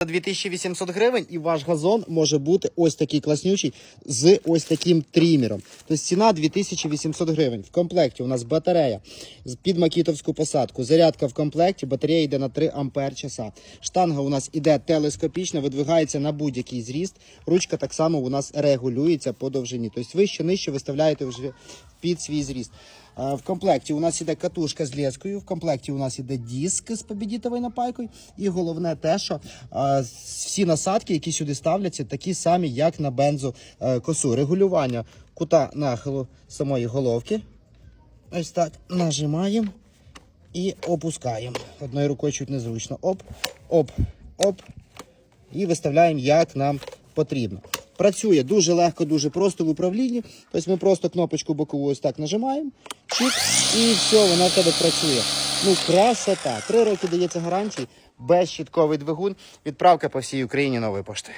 За 2800 гривень і ваш газон може бути ось такий класнючий з ось таким трімером. Тобто ціна 2800 гривень. В комплекті у нас батарея під макітовську посадку. Зарядка в комплекті, батарея йде на 3 ампер часа. Штанга у нас іде телескопічна, видвигається на будь-який зріст. Ручка так само у нас регулюється по довжині. Тобто вище нижче виставляєте вже під свій зріст. Е, В комплекті у нас іде катушка з лескою, в комплекті у нас іде диск з побідітовою напайкою. І головне те, що е, всі насадки, які сюди ставляться, такі самі, як на бензо е, косу. Регулювання кута нахилу самої головки. Ось так нажимаємо і опускаємо. Одною рукою чуть незручно. Оп, оп, оп. І виставляємо, як нам потрібно. Працює дуже легко, дуже просто в управлінні. Тобто ми просто кнопочку бокову ось так нажимаємо, чик, і все, вона в тебе працює. Ну, красота. Три роки дається гарантії, безщітковий двигун, відправка по всій Україні нової пошти.